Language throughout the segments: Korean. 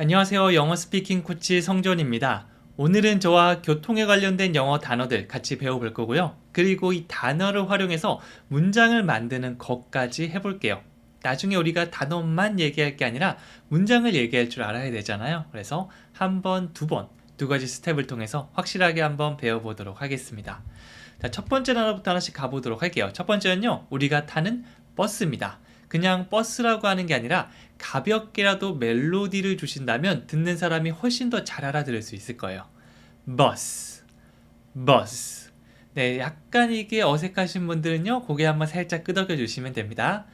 안녕하세요. 영어 스피킹 코치 성존입니다. 오늘은 저와 교통에 관련된 영어 단어들 같이 배워볼 거고요. 그리고 이 단어를 활용해서 문장을 만드는 것까지 해볼게요. 나중에 우리가 단어만 얘기할 게 아니라 문장을 얘기할 줄 알아야 되잖아요. 그래서 한 번, 두 번, 두 가지 스텝을 통해서 확실하게 한번 배워보도록 하겠습니다. 자, 첫 번째 단어부터 하나씩 가보도록 할게요. 첫 번째는요, 우리가 타는 버스입니다. 그냥 버스라고 하는 게 아니라 가볍게라도 멜로디를 주신다면 듣는 사람이 훨씬 더 잘 알아들을 수 있을 거예요. 버스, 버스. 네, 약간 이게 어색하신 분들은요, 고개 한번 살짝 끄덕여 주시면 됩니다.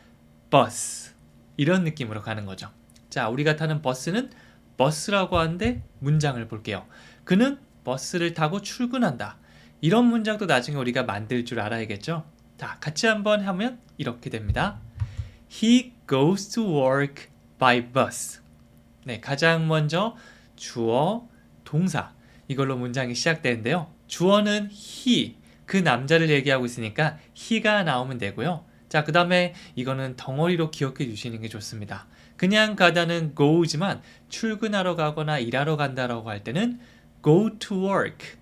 버스. 이런 느낌으로 가는 거죠. 자, 우리가 타는 버스는 버스라고 하는데 문장을 볼게요. 그는 버스를 타고 출근한다. 이런 문장도 나중에 우리가 만들 줄 알아야겠죠? 자, 같이 한번 하면 이렇게 됩니다. He goes to work by bus. 네, 가장 먼저 주어, 동사 이걸로 문장이 시작되는데요. 주어는 he, 그 남자를 얘기하고 있으니까 he가 나오면 되고요. 자, 그 다음에 이거는 덩어리로 기억해 주시는 게 좋습니다. 그냥 가다는 go지만 출근하러 가거나 일하러 간다라고 할 때는 go to work.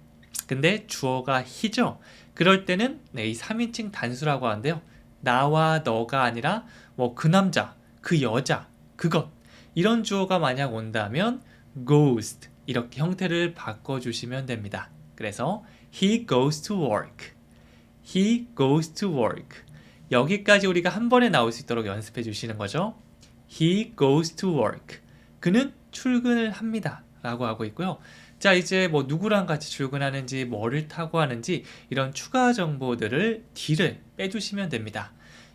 근데 주어가 he죠. 그럴 때는 네, 이 3인칭 단수라고 하는데요. 나와 너가 아니라 뭐 그 남자, 그 여자, 그것 이런 주어가 만약 온다면 goes 이렇게 형태를 바꿔 주시면 됩니다. 그래서 he goes to work. he goes to work. 여기까지 우리가 한 번에 나올 수 있도록 연습해 주시는 거죠. he goes to work. 그는 출근을 합니다. 라고 하고 있고요. 자, 이제 뭐 누구랑 같이 출근하는지, 뭐를 타고 하는지 이런 추가 정보들을 뒤를 빼주시면 됩니다.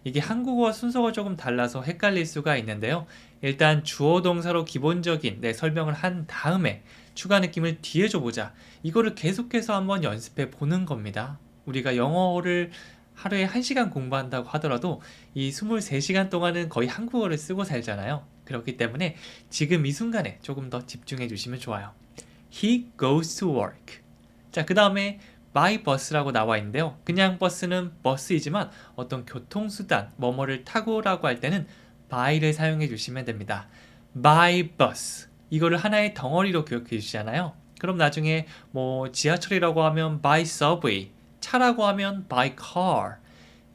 이게 한국어와 순서가 조금 달라서 헷갈릴 수가 있는데요. 일단 주어 동사로 기본적인 네, 설명을 한 다음에 추가 느낌을 뒤에 줘보자. 이거를 계속해서 한번 연습해 보는 겁니다. 우리가 영어를 하루에 1시간 공부한다고 하더라도 이 23시간 동안은 거의 한국어를 쓰고 살잖아요. 그렇기 때문에 지금 이 순간에 조금 더 집중해 주시면 좋아요. He goes to work. 자, 그 다음에 by bus라고 나와 있는데요. 그냥 버스는 버스이지만 어떤 교통수단, 뭐뭐를 타고라고 할 때는 by를 사용해 주시면 됩니다. by bus. 이거를 하나의 덩어리로 기억해 주시잖아요. 그럼 나중에 뭐 지하철이라고 하면 by subway, 차라고 하면 by car.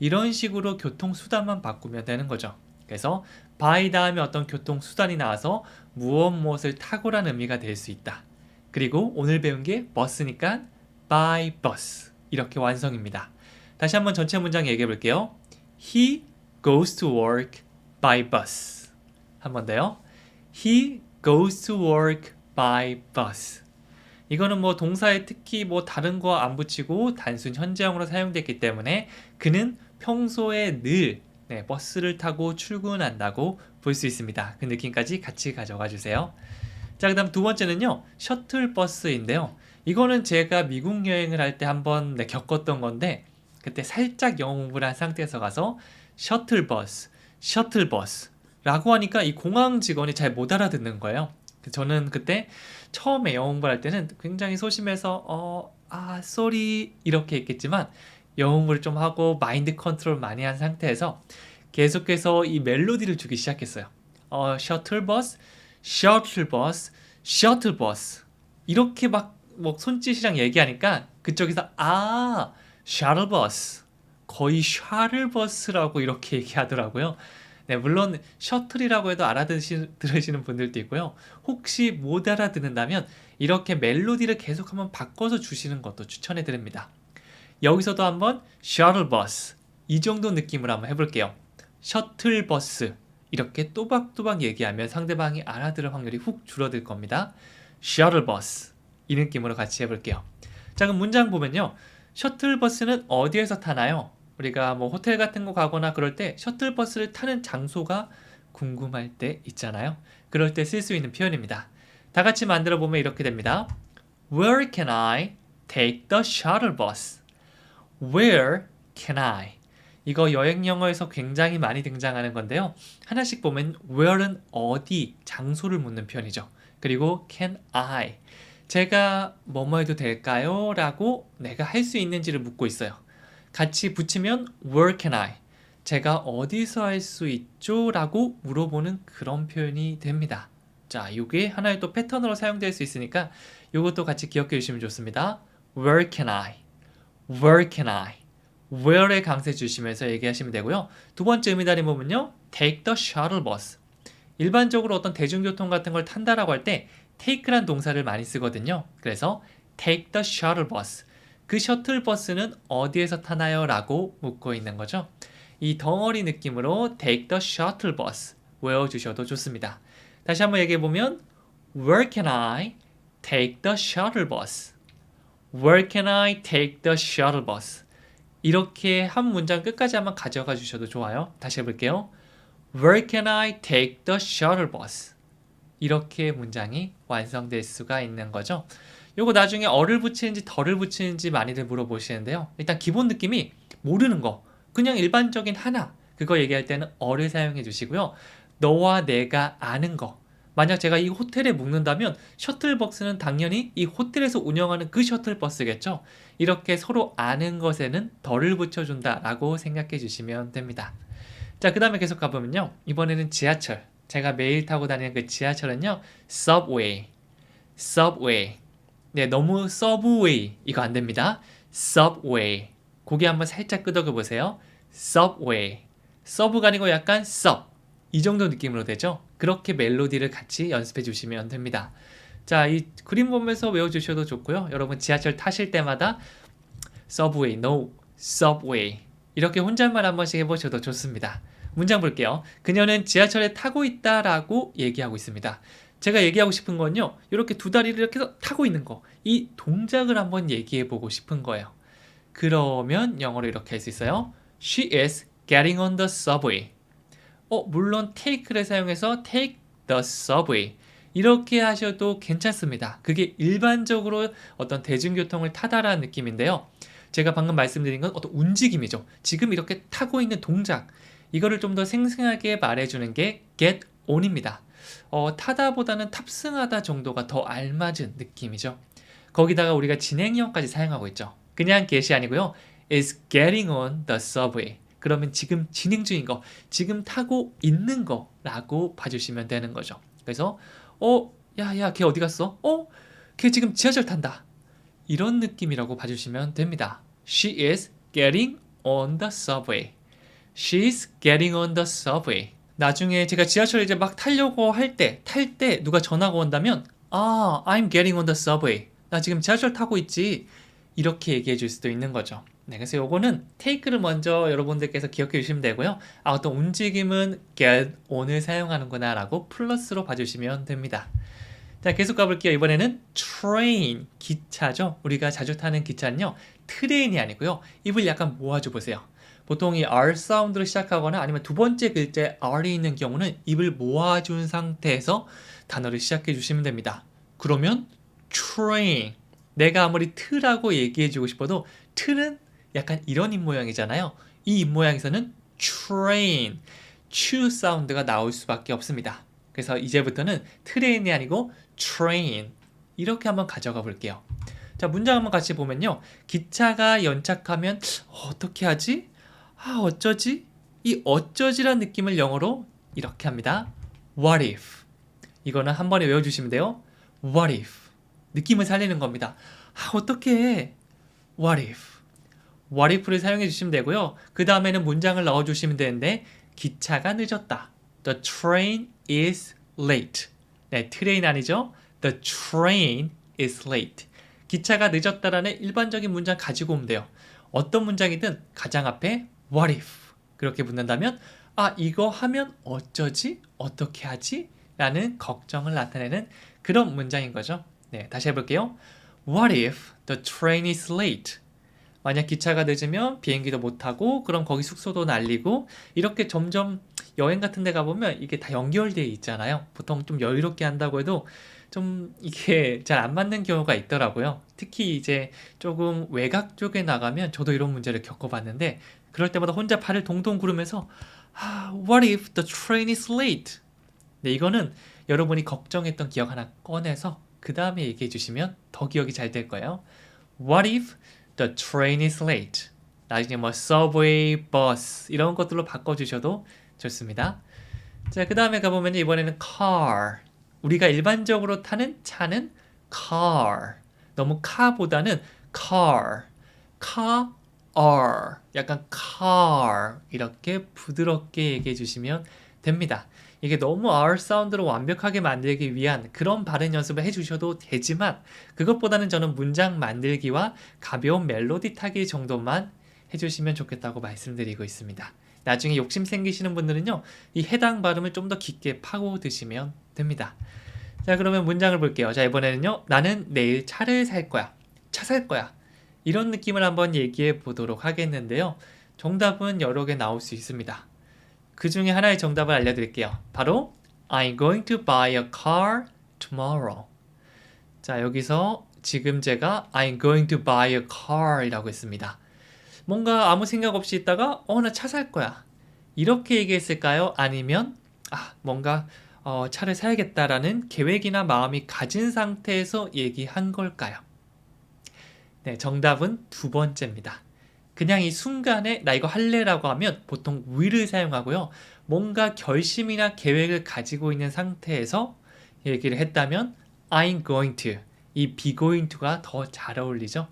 이런 식으로 교통 수단만 바꾸면 되는 거죠. 그래서 by 다음에 어떤 교통 수단이 나와서 무엇 무엇을 타고란 의미가 될 수 있다. 그리고 오늘 배운 게 버스니까 by bus 이렇게 완성입니다. 다시 한번 전체 문장 얘기해 볼게요. He goes to work by bus. 한 번 더요. He goes to work by bus. 이거는 뭐 동사에 특히 뭐 다른 거 안 붙이고 단순 현재형으로 사용됐기 때문에 그는 평소에 늘 네, 버스를 타고 출근한다고 볼 수 있습니다. 그 느낌까지 같이 가져가 주세요. 자, 그 다음 두 번째는요, 셔틀버스인데요. 이거는 제가 미국 여행을 할 때 한번 네, 겪었던 건데, 그때 살짝 영어 공부를 한 상태에서 가서 셔틀버스, 셔틀버스라고 하니까 이 공항 직원이 잘 못 알아듣는 거예요. 저는 그때 처음에 영어 공부를 할 때는 굉장히 소심해서, 어, 아, 쏘리, 이렇게 했겠지만, 영어 공부를 좀 하고 마인드 컨트롤 많이 한 상태에서 계속해서 이 멜로디를 주기 시작했어요. 어, 셔틀버스, 셔틀버스, 셔틀버스 이렇게 막 뭐 손짓이랑 얘기하니까 그쪽에서 아 셔틀버스 거의 셔틀버스라고 이렇게 얘기하더라고요. 네, 물론 셔틀이라고 해도 알아들으시는 분들도 있고요. 혹시 못 알아듣는다면 이렇게 멜로디를 계속 한번 바꿔서 주시는 것도 추천해 드립니다. 여기서도 한번 셔틀버스 이 정도 느낌으로 한번 해볼게요. 셔틀버스 이렇게 또박또박 얘기하면 상대방이 알아들을 확률이 훅 줄어들 겁니다. 셔틀버스 이 느낌으로 같이 해볼게요. 자 그럼 문장 보면요. 셔틀버스는 어디에서 타나요? 우리가 뭐 호텔 같은 거 가거나 그럴 때 셔틀버스를 타는 장소가 궁금할 때 있잖아요. 그럴 때 쓸 수 있는 표현입니다. 다 같이 만들어 보면 이렇게 됩니다. Where can I take the shuttle bus? Where can I? 이거 여행 영어에서 굉장히 많이 등장하는 건데요. 하나씩 보면 where는 어디, 장소를 묻는 표현이죠. 그리고 can I? 제가 뭐뭐 해도 될까요? 라고 내가 할 수 있는지를 묻고 있어요. 같이 붙이면 where can I? 제가 어디서 할 수 있죠? 라고 물어보는 그런 표현이 됩니다. 자, 이게 하나의 또 패턴으로 사용될 수 있으니까 이것도 같이 기억해 주시면 좋습니다. Where can I? Where can I? Where에 강세 주시면서 얘기하시면 되고요. 두 번째 의미다리 보면요. Take the shuttle bus. 일반적으로 어떤 대중교통 같은 걸 탄다라고 할 때 take란 동사를 많이 쓰거든요. 그래서 take the shuttle bus. 그 셔틀 버스는 어디에서 타나요? 라고 묻고 있는 거죠. 이 덩어리 느낌으로 take the shuttle bus 외워주셔도 좋습니다. 다시 한번 얘기해 보면 Where can I take the shuttle bus? Where can I take the shuttle bus? 이렇게 한 문장 끝까지 한번 가져가 주셔도 좋아요. 다시 해볼게요. Where can I take the shuttle bus? 이렇게 문장이 완성될 수가 있는 거죠. 요거 나중에 어를 붙이는지 덜을 붙이는지 많이들 물어보시는데요. 일단 기본 느낌이 모르는 거, 그냥 일반적인 하나, 그거 얘기할 때는 어를 사용해 주시고요. 너와 내가 아는 거. 만약 제가 이 호텔에 묵는다면 셔틀버스는 당연히 이 호텔에서 운영하는 그 셔틀버스겠죠. 이렇게 서로 아는 것에는 덜을 붙여준다라고 생각해 주시면 됩니다. 자, 그 다음에 계속 가보면요. 이번에는 지하철. 제가 매일 타고 다니는 그 지하철은요. subway. subway. 네, 너무 subway. 이거 안 됩니다. subway. 고개 한번 살짝 끄덕여 보세요. subway. 서브가 아니고 약간 sub. 이 정도 느낌으로 되죠? 그렇게 멜로디를 같이 연습해 주시면 됩니다. 자, 이 그림 보면서 외워 주셔도 좋고요. 여러분 지하철 타실 때마다 subway, no, subway 이렇게 혼잣말 한 번씩 해 보셔도 좋습니다. 문장 볼게요. 그녀는 지하철에 타고 있다라고 얘기하고 있습니다. 제가 얘기하고 싶은 건요. 이렇게 두 다리를 이렇게 해서 타고 있는 거. 이 동작을 한번 얘기해 보고 싶은 거예요. 그러면 영어로 이렇게 할 수 있어요. She is getting on the subway. 어, 물론 take를 사용해서 take the subway. 이렇게 하셔도 괜찮습니다. 그게 일반적으로 어떤 대중교통을 타다라는 느낌인데요. 제가 방금 말씀드린 건 어떤 움직임이죠. 지금 이렇게 타고 있는 동작. 이거를 좀 더 생생하게 말해주는 게 get on입니다. 어, 타다보다는 탑승하다 정도가 더 알맞은 느낌이죠. 거기다가 우리가 진행형까지 사용하고 있죠. 그냥 get이 아니고요. is getting on the subway. 그러면 지금 진행 중인 거, 지금 타고 있는 거라고 봐주시면 되는 거죠. 그래서 어, 야, 야, 걔 어디 갔어? 어, 걔 지금 지하철 탄다. 이런 느낌이라고 봐주시면 됩니다. She is getting on the subway. She's getting on the subway. 나중에 제가 지하철 이제 막 타려고 할 때, 탈 때 누가 전화가 온다면, 아, I'm getting on the subway. 나 지금 지하철 타고 있지. 이렇게 얘기해 줄 수도 있는 거죠. 네, 그래서 요거는 take를 먼저 여러분들께서 기억해 주시면 되고요. 아, 어떤 움직임은 get on을 사용하는구나 라고 플러스로 봐주시면 됩니다. 자, 계속 가볼게요. 이번에는 train, 기차죠. 우리가 자주 타는 기차는요, 트레인이 아니고요. 입을 약간 모아줘 보세요. 보통 이 R 사운드로 시작하거나 아니면 두 번째 글자에 R이 있는 경우는 입을 모아준 상태에서 단어를 시작해 주시면 됩니다. 그러면 train. 내가 아무리 트라고 얘기해 주고 싶어도 트는 약간 이런 입 모양이잖아요. 이 입 모양에서는 train, 추 사운드가 나올 수밖에 없습니다. 그래서 이제부터는 트레인이 아니고 train 이렇게 한번 가져가 볼게요. 자 문장 한번 같이 보면요. 기차가 연착하면 어, 어떻게 하지? 아 어쩌지? 이 어쩌지란 느낌을 영어로 이렇게 합니다. What if? 이거는 한 번에 외워주시면 돼요. What if? 느낌을 살리는 겁니다. 아 어떻게? What if? What if를 사용해 주시면 되고요. 그 다음에는 문장을 넣어 주시면 되는데 기차가 늦었다. The train is late. 네, 트레인 아니죠? The train is late. 기차가 늦었다라는 일반적인 문장 가지고 오면 돼요. 어떤 문장이든 가장 앞에 what if 그렇게 붙는다면 아 이거 하면 어쩌지? 어떻게 하지? 라는 걱정을 나타내는 그런 문장인 거죠. 네, 다시 해볼게요. What if the train is late? 만약 기차가 늦으면 비행기도 못 타고 그럼 거기 숙소도 날리고 이렇게 점점 여행 같은 데 가보면 이게 다 연결되어 있잖아요. 보통 좀 여유롭게 한다고 해도 좀 이게 잘 안 맞는 경우가 있더라고요. 특히 이제 조금 외곽 쪽에 나가면 저도 이런 문제를 겪어봤는데 그럴 때마다 혼자 팔을 동동 구르면서 아, What if the train is late? 네, 이거는 여러분이 걱정했던 기억 하나 꺼내서 그 다음에 얘기해 주시면 더 기억이 잘 될 거예요. What if the train is late? 나중에 뭐 subway, bus 이런 것들로 바꿔주셔도 좋습니다. 자, 그 다음에 가보면 이번에는 car, 우리가 일반적으로 타는 차는 car. 너무 카보다는 car. Car. 약간 car. 이렇게 부드럽게 얘기해 주시면 됩니다. 이게 너무 R 사운드로 완벽하게 만들기 위한 그런 발음 연습을 해주셔도 되지만 그것보다는 저는 문장 만들기와 가벼운 멜로디 타기 정도만 해주시면 좋겠다고 말씀드리고 있습니다. 나중에 욕심 생기시는 분들은요, 이 해당 발음을 좀 더 깊게 파고 드시면 됩니다. 자, 그러면 문장을 볼게요. 자, 이번에는요, 나는 내일 차를 살 거야. 차 살 거야. 이런 느낌을 한번 얘기해 보도록 하겠는데요. 정답은 여러 개 나올 수 있습니다. 그 중에 하나의 정답을 알려드릴게요. 바로 I'm going to buy a car tomorrow. 자, 여기서 지금 제가 I'm going to buy a car 이라고 했습니다. 뭔가 아무 생각 없이 있다가 어, 나 차 살 거야. 이렇게 얘기했을까요? 아니면 아, 뭔가 어, 차를 사야겠다라는 계획이나 마음이 가진 상태에서 얘기한 걸까요? 네, 정답은 두 번째입니다. 그냥 이 순간에 나 이거 할래라고 하면 보통 will을 사용하고요. 뭔가 결심이나 계획을 가지고 있는 상태에서 얘기를 했다면 I'm going to 이 be going to가 더 잘 어울리죠.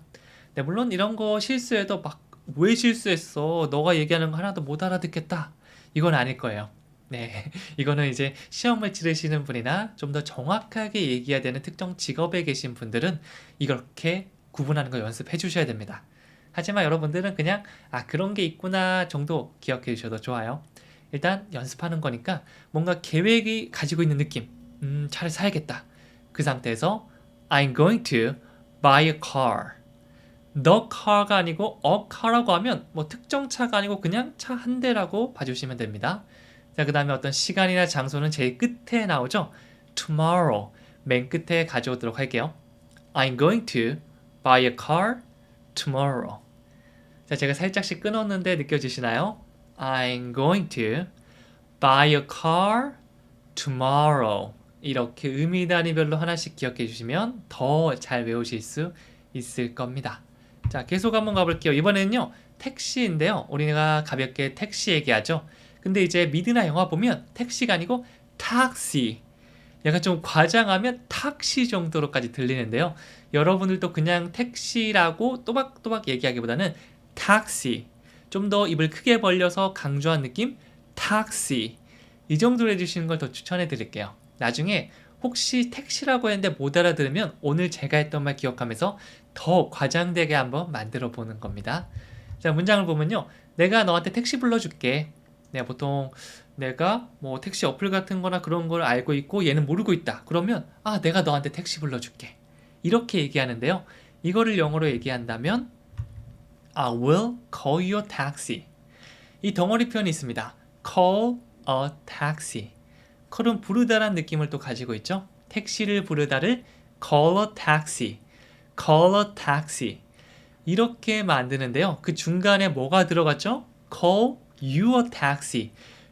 네, 물론 이런 거 실수해도 막 왜 실수했어? 너가 얘기하는 거 하나도 못 알아듣겠다. 이건 아닐 거예요. 네, 이거는 이제 시험을 치르시는 분이나 좀 더 정확하게 얘기해야 되는 특정 직업에 계신 분들은 이렇게 구분하는 거 연습해 주셔야 됩니다. 하지만 여러분들은 그냥 아 그런 게 있구나 정도 기억해 주셔도 좋아요. 일단 연습하는 거니까 뭔가 계획이 가지고 있는 느낌. 음, 차를 사야겠다. 그 상태에서 I'm going to buy a car. the car가 아니고 a car라고 하면 뭐 특정 차가 아니고 그냥 차 한 대라고 봐주시면 됩니다. 자, 그 다음에 어떤 시간이나 장소는 제일 끝에 나오죠. tomorrow. 맨 끝에 가져오도록 할게요. I'm going to buy a car tomorrow. 자, 제가 살짝씩 끊었는데 느껴지시나요? I'm going to buy a car tomorrow. 이렇게 의미 단위별로 하나씩 기억해 주시면 더 잘 외우실 수 있을 겁니다. 자, 계속 한번 가볼게요. 이번에는요, 택시인데요. 우리가 가볍게 택시 얘기하죠. 근데 이제 미드나 영화 보면 택시가 아니고 탁시. 약간 좀 과장하면 탁시 정도로까지 들리는데요. 여러분들도 그냥 택시라고 또박또박 얘기하기보다는 탁시. 좀 더 입을 크게 벌려서 강조한 느낌? 탁시. 이 정도로 해주시는 걸 더 추천해 드릴게요. 나중에 혹시 택시라고 했는데 못 알아들으면 오늘 제가 했던 말 기억하면서 더 과장되게 한번 만들어 보는 겁니다. 자, 문장을 보면요. 내가 너한테 택시 불러줄게. 내가 보통 내가 뭐 택시 어플 같은 거나 그런 걸 알고 있고 얘는 모르고 있다. 그러면 아, 내가 너한테 택시 불러줄게. 이렇게 얘기하는데요. 이거를 영어로 얘기한다면 I will call you a taxi. 이 덩어리 표현이 있습니다. call a taxi. call은 부르다란 느낌을 또 가지고 있죠. 택시를 부르다를 call a taxi. call a taxi. 이렇게 만드는데요. 그 중간에 뭐가 들어갔죠? call you a taxi.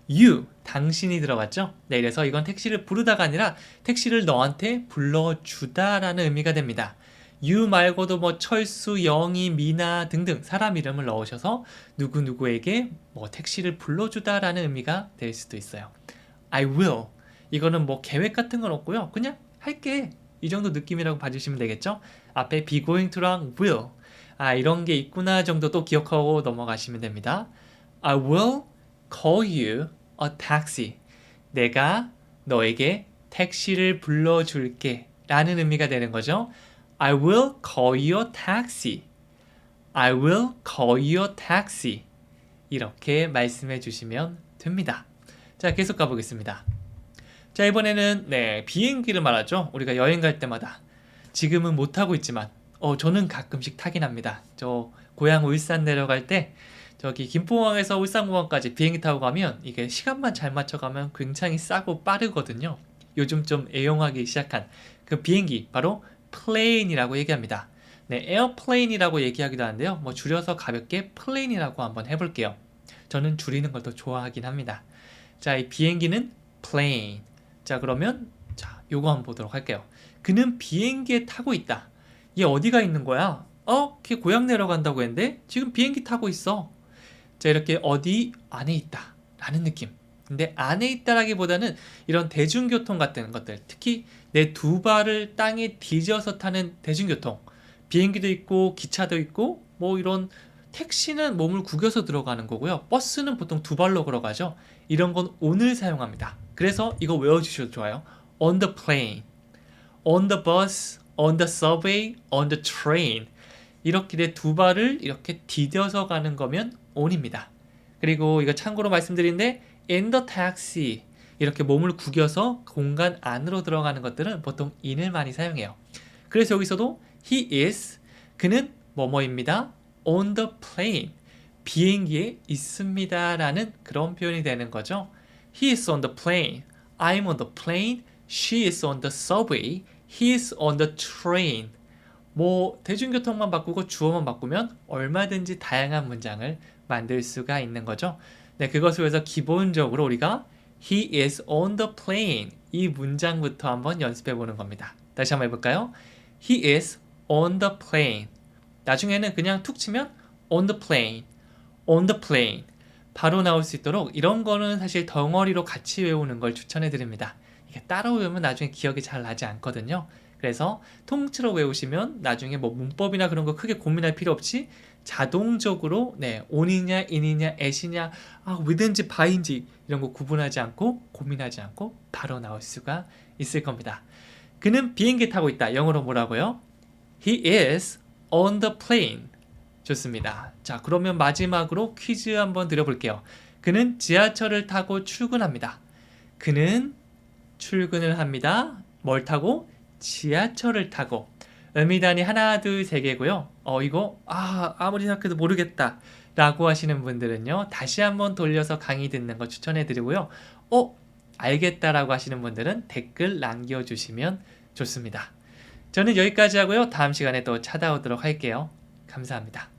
You, 당신이 들어갔죠? 네, 그래서 이건 택시를 부르다가 아니라 택시를 너한테 불러주다라는 의미가 됩니다. you 말고도 뭐 철수, 영희, 미나 등등 사람 이름을 넣으셔서 누구누구에게 뭐 택시를 불러주다라는 의미가 될 수도 있어요. I will. 이거는 뭐 계획 같은 건 없고요. 그냥 할게. 이 정도 느낌이라고 봐주시면 되겠죠? 앞에 be going to랑 will. 아, 이런 게 있구나 정도 또 기억하고 넘어가시면 됩니다. I will call you a taxi. 내가 너에게 택시를 불러줄게. 라는 의미가 되는 거죠. I will call you a taxi. I will call you a taxi. 이렇게 말씀해 주시면 됩니다. 자, 계속 가보겠습니다. 자, 이번에는 네, 비행기를 말하죠. 우리가 여행 갈 때마다 지금은 못 타고 있지만 어, 저는 가끔씩 타긴 합니다. 저 고향 울산 내려갈 때 저기 김포공항에서 울산공항까지 비행기 타고 가면 이게 시간만 잘 맞춰가면 굉장히 싸고 빠르거든요. 요즘 좀 애용하기 시작한 그 비행기 바로 플레인이라고 얘기합니다. 네, 에어플레인이라고 얘기하기도 하는데요. 뭐 줄여서 가볍게 플레인이라고 한번 해볼게요. 저는 줄이는 걸 더 좋아하긴 합니다. 자, 이 비행기는 plane. 자, 그러면 자, 요거 한번 보도록 할게요. 그는 비행기에 타고 있다. 얘 어디가 있는 거야? 어, 걔 고향 내려간다고 했는데 지금 비행기 타고 있어. 자, 이렇게 어디 안에 있다. 라는 느낌. 근데 안에 있다라기보다는 이런 대중교통 같은 것들, 특히 내 두 발을 땅에 디뎌서 타는 대중교통, 비행기도 있고 기차도 있고 뭐 이런 택시는 몸을 구겨서 들어가는 거고요. 버스는 보통 두 발로 걸어가죠. 이런 건 on을 사용합니다. 그래서 이거 외워주셔도 좋아요. on the plane, on the bus, on the subway, on the train. 이렇게 내두 발을 이렇게 디뎌서 가는 거면 on입니다. 그리고 이거 참고로 말씀드린데 in the taxi 이렇게 몸을 구겨서 공간 안으로 들어가는 것들은 보통 in을 많이 사용해요. 그래서 여기서도 he is 그는 뭐뭐입니다. on the plane 비행기에 있습니다라는 그런 표현이 되는 거죠. He is on the plane. I'm on the plane. She is on the subway. He is on the train. 뭐 대중교통만 바꾸고 주어만 바꾸면 얼마든지 다양한 문장을 만들 수가 있는 거죠. 네, 그것을 위해서 기본적으로 우리가 He is on the plane 이 문장부터 한번 연습해 보는 겁니다. 다시 한번 해볼까요? He is on the plane. 나중에는 그냥 툭 치면 on the plane, on the plane 바로 나올 수 있도록 이런 거는 사실 덩어리로 같이 외우는 걸 추천해 드립니다. 이게 따로 외우면 나중에 기억이 잘 나지 않거든요. 그래서 통째로 외우시면 나중에 뭐 문법이나 그런 거 크게 고민할 필요 없이 자동적으로 네 on이냐 in이냐 at이냐 아, with인지 by인지 이런 거 구분하지 않고 고민하지 않고 바로 나올 수가 있을 겁니다. 그는 비행기 타고 있다. 영어로 뭐라고요? He is on the plane. 좋습니다. 자, 그러면 마지막으로 퀴즈 한번 드려볼게요. 그는 지하철을 타고 출근합니다. 그는 출근을 합니다. 뭘 타고? 지하철을 타고. 음이단이 하나, 둘, 세 개고요. 어, 이거, 아, 아무리 생각해도 모르겠다. 라고 하시는 분들은요, 다시 한번 돌려서 강의 듣는 거 추천해 드리고요. 어, 알겠다라고 하시는 분들은 댓글 남겨 주시면 좋습니다. 저는 여기까지 하고요. 다음 시간에 또 찾아오도록 할게요. 감사합니다.